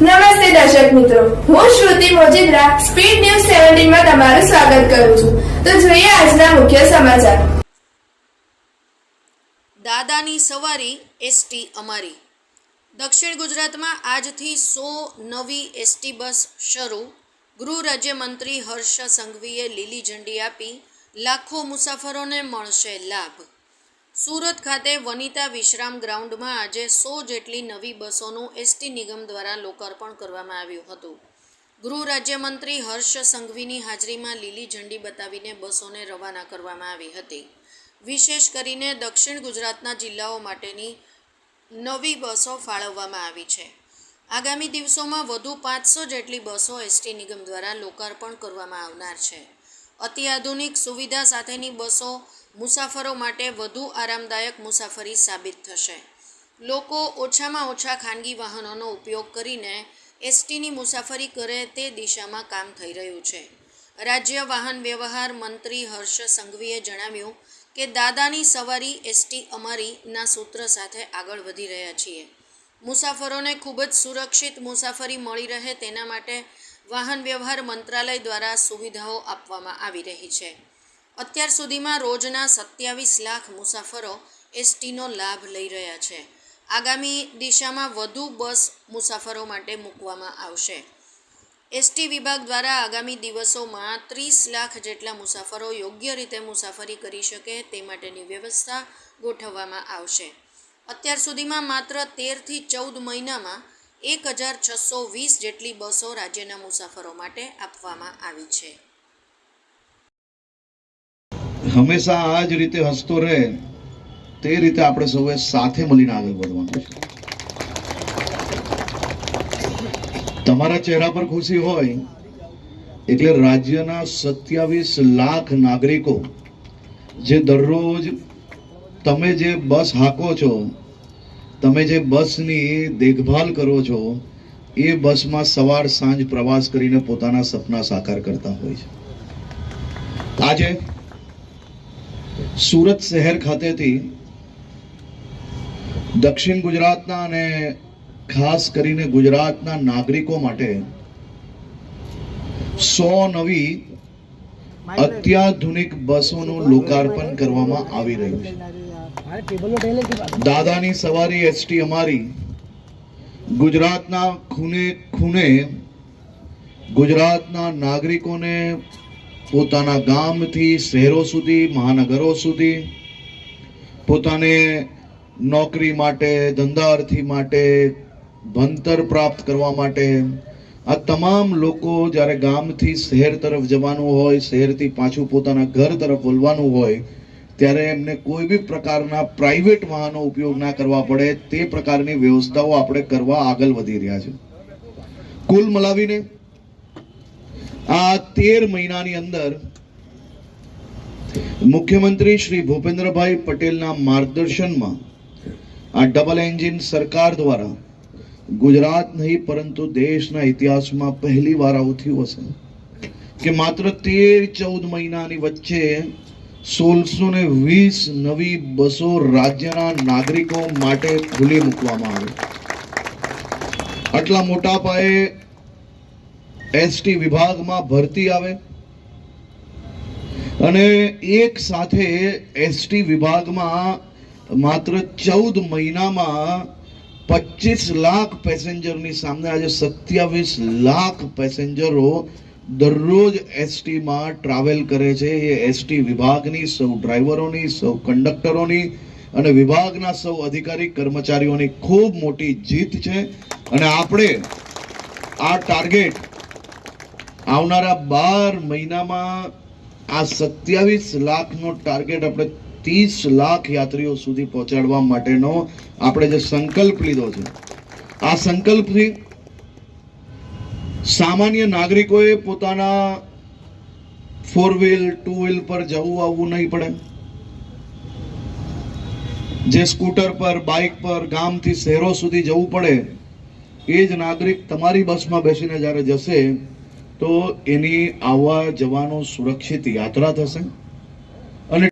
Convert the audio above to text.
નમસ્તે દર્શક મિત્રો. હું શ્રુતિ મોજીદ્રા, સ્પીડ ન્યૂઝ સેવન્ટીનમાં તમારું સ્વાગત કરું છું. તો જોઈએ આજના મુખ્ય સમાચાર. દાદાની સવારી એસટી અમારી. દક્ષિણ ગુજરાતમાં આજથી સો નવી એસટી બસ શરૂ. ગૃહ રાજ્યમંત્રી હર્ષ સંઘવીએ લીલી ઝંડી આપી. લાખો મુસાફરોને મળશે લાભ. સુરત ખાતે વનિતા વિશ્રામ ગ્રાઉન્ડમાં આજે સો જેટલી નવી બસોનું એસટી નિગમ દ્વારા લોકાર્પણ કરવામાં આવ્યું હતું. ગૃહ રાજ્યમંત્રી હર્ષ સંઘવીની હાજરીમાં લીલી ઝંડી બતાવીને બસોને રવાના કરવામાં આવી હતી. વિશેષ કરીને દક્ષિણ ગુજરાતના જિલ્લાઓ માટેની નવી બસો ફાળવવામાં આવી છે. આગામી દિવસોમાં વધુ પાંચસો જેટલી બસો એસટી નિગમ દ્વારા લોકાર્પણ કરવામાં આવનાર છે. અત્યાધુનિક સુવિધા સાથેની બસો મુસાફરો માટે વધુ આરામદાયક મુસાફરી સાબિત થશે. લોકો ઓછામાં ઓછા ખાનગી વાહનોનો ઉપયોગ કરીને એસટીની મુસાફરી કરે તે દિશામાં કામ થઈ રહ્યું છે. રાજ્ય વાહન વ્યવહાર મંત્રી હર્ષ સંઘવીએ જણાવ્યું કે દાદાની સવારી એસટી અમારીના સૂત્ર સાથે આગળ વધી રહ્યા છીએ. મુસાફરોને ખૂબ જ સુરક્ષિત મુસાફરી મળી રહે તેના માટે વાહન વ્યવહાર મંત્રાલય દ્વારા સુવિધાઓ આપવામાં આવી રહી છે. અત્યાર સુધીમાં રોજના સત્યાવીસ લાખ મુસાફરો એસટીનો લાભ લઈ રહ્યા છે. આગામી દિશામાં વધુ બસ મુસાફરો માટે મૂકવામાં આવશે. એસટી વિભાગ દ્વારા આગામી દિવસોમાં ત્રીસ લાખ જેટલા મુસાફરો યોગ્ય રીતે મુસાફરી કરી શકે તે માટેની વ્યવસ્થા ગોઠવવામાં આવશે. અત્યાર સુધીમાં માત્ર તેરથી ચૌદ મહિનામાં એક હજાર છસો વીસ જેટલી બસો રાજ્યના મુસાફરો માટે આપવામાં આવી છે. હંમેશા આ જ રીતે હસતો રહે, તે રીતે આપણે સૌએ સાથે મળીને આગળ વધવાનું છે. તમારા ચહેરા પર ખુશી હોય, એટલે રાજ્યના સત્યાવીસ લાખ નાગરિકો જે દરરોજ તમે જે બસ હાકો છો, તમે જે બસની દેખભાલ કરો છો, એ બસમાં સવાર સાંજ પ્રવાસ કરીને પોતાના સપના સાકાર કરતા હોય છે. આજે સુરત શહેર ખાતેથી દક્ષિણ ગુજરાતના અને ખાસ કરીને ગુજરાતના નાગરિકો માટે સો નવી અત્યાધુનિક બસોનું લોકાર્પણ કરવામાં આવી રહ્યું છે. દાદાની સવારી એસટી અમારી ગુજરાતના ખૂને ખૂને ગુજરાતના નાગરિકોને પોતાના ગામથી, શહેરો સુધી, મહાનગરો સુધી, પોતાને નોકરી માટે, ધંધાર્થી માટે ભણતર પ્રાપ્ત કરવા માટે આ તમામ લોકો જ્યારે ગામથી શહેર તરફ જવાનું હોય, શહેરથી પાછું પોતાના ઘર તરફ વળવાનું હોય, ત્યારે એમને કોઈ બી પ્રકારના પ્રાઇવેટ વાહનો ઉપયોગ ના કરવા પડે. તે પ્રકારની વ્યવસ્થાઓ આપણે કરવા આગળ વધી રહ્યા છે કુલ મલાવીને આ તેર મહિનાની અંદર મુખ્યમંત્રી શ્રી ભૂપેન્દ્રભાઈ પટેલના માર્ગદર્શનમાં આ ડબલ એન્જિન સરકાર દ્વારા ગુજરાત નહીં, પરંતુ દેશના ઇતિહાસમાં પહેલી વાર આવું થયું હશે. કે માત્ર તેર ચૌદ મહિનાની વચ્ચે સોળસો ને વીસ નવી બસો રાજ્યના નાગરિકો માટે ખુલ્લી મૂકવામાં આવી. આટલા મોટા પાયે એસટી વિભાગમાં ભરતી આવે. અને એક સાથે એસટી વિભાગમાં માત્ર ચૌદ મહિનામાં પચીસ લાખ પેસેન્જરની સામે આજે સત્યાવીસ લાખ પેસેન્જરો દરરોજ એસટીમાં ટ્રાવેલ કરે છે. એ એસટી વિભાગની સૌ ડ્રાઈવરોની, સૌ કંડક્ટરોની અને વિભાગના સૌ અધિકારી કર્મચારીઓની ખૂબ મોટી જીત છે. અને આપણે આ ટાર્ગેટ આવનારા બાર મહિનામાં આ સત્યાવીસ લાખનો ટાર્ગેટ આપણે ત્રીસ લાખ યાત્રીઓ સુધી પહોંચાડવા માટેનો આપણે જે સંકલ્પ લીધો છે. આ સંકલ્પથી સામાન્ય નાગરિકોએ પોતાના ફોર વ્હીલ ટુ વ્હીલ પર જવું આવવું નહીં પડે. જે સ્કૂટર પર, બાઇક પર, ગામથી શહેરો સુધી જવું પડે, એ જ નાગરિક તમારી બસમાં બેસીને જ્યારે જશે તો એની આવવા જવાનો સુરક્ષિત યાત્રા થશે?